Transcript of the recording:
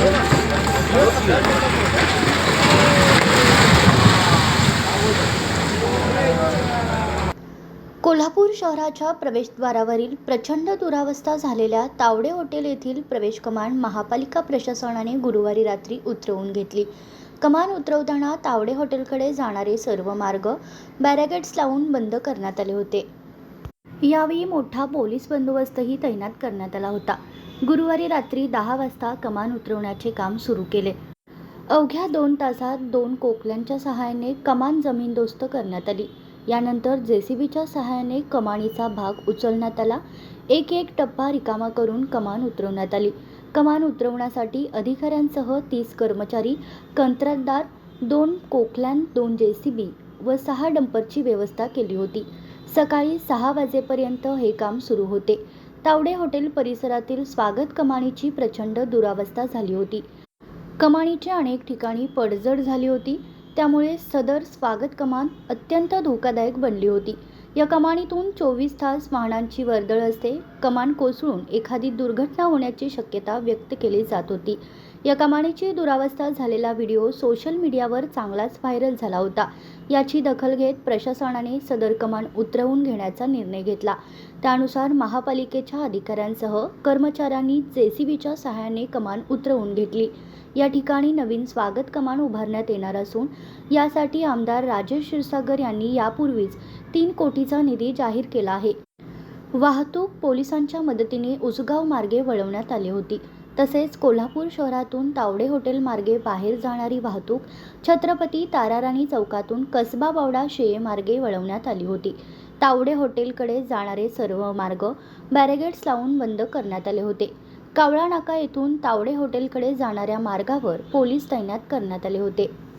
कोल्हापूर शहराच्या प्रवेशद्वारावरील प्रचंड दुरावस्था झालेल्या तावडे हॉटेल येथील प्रवेश कमान महापालिका प्रशासनाने गुरुवारी रात्री उतरवून घेतली. कमान उतरवताना तावडे हॉटेलकडे जाणारे सर्व मार्ग बॅरिगेड्स लावून बंद करण्यात आले होते. यावेळी मोठा पोलीस बंदोबस्तही तैनात करण्यात आला होता. गुरुवारी रात्री दहा वाजता कमान उतरवण्याचे काम सुरू केले. अवघ्या दोन तासात दोन कोकल्यांच्या सहाय्याने कमान जमीनदोस्त करण्यात आली. यानंतर जेसीबीच्या सहाय्याने कमानीचा भाग उचलण्यात आला. एक एक टप्पा रिकामा करून कमान उतरवण्यात आली. कमान उतरवण्यासाठी अधिकाऱ्यांसह तीस कर्मचारी कंत्राटदार दोन कोकल्यान दोन जेसीबी व सहा डंपरची व्यवस्था केली होती. सकाळी सहा वाजेपर्यंत हे काम सुरू होते. तावडे हॉटेल परिसरातील स्वागत कमानीची प्रचंड दुरावस्था झाली होती. कमानीच्या अनेक ठिकाणी पडझड झाली होती. त्यामुळे सदर स्वागत कमान अत्यंत धोकादायक बनली होती. या कमानीतून चोवीस तास वाहनांची वर्दळ असते. कमान कोसळून एखादी दुर्घटना होण्याची शक्यता व्यक्त केली जात होती. या कमानीची दुरावस्था झालेला व्हिडिओ सोशल मीडियावर चांगलाच व्हायरल झाला होता. याची दखल घेत प्रशासनाने सदर कमान उतरवून घेण्याचा निर्णय घेतला. त्यानुसार महापालिकेच्या अधिकाऱ्यांसह कर्मचाऱ्यांनी जेसीबीच्या सहाय्याने कमान उतरवून घेतली. या ठिकाणी नवीन स्वागत कमान उभारण्यात येणार असून यासाठी आमदार राजेश क्षीरसागर यांनी यापूर्वीच तीन कोटीचा निधी जाहीर केला आहे. वाहतूक पोलिसांच्या मदतीने उसगाव मार्गे वळवण्यात आली होती. तसेच कोल्हापूर शहरातून तावडे हॉटेल मार्गे बाहेर जाणारी वाहतूक छत्रपती ताराराणी चौकातून कसबा बावडा शेये मार्गे वळवण्यात आली होती. तावडे हॉटेलकडे जाणारे सर्व मार्ग बॅरेगेट्स लावून बंद करण्यात आले होते. कावळा नाका येथून तावडे हॉटेलकडे जाणाऱ्या मार्गावर पोलीस तैनात करण्यात आले होते.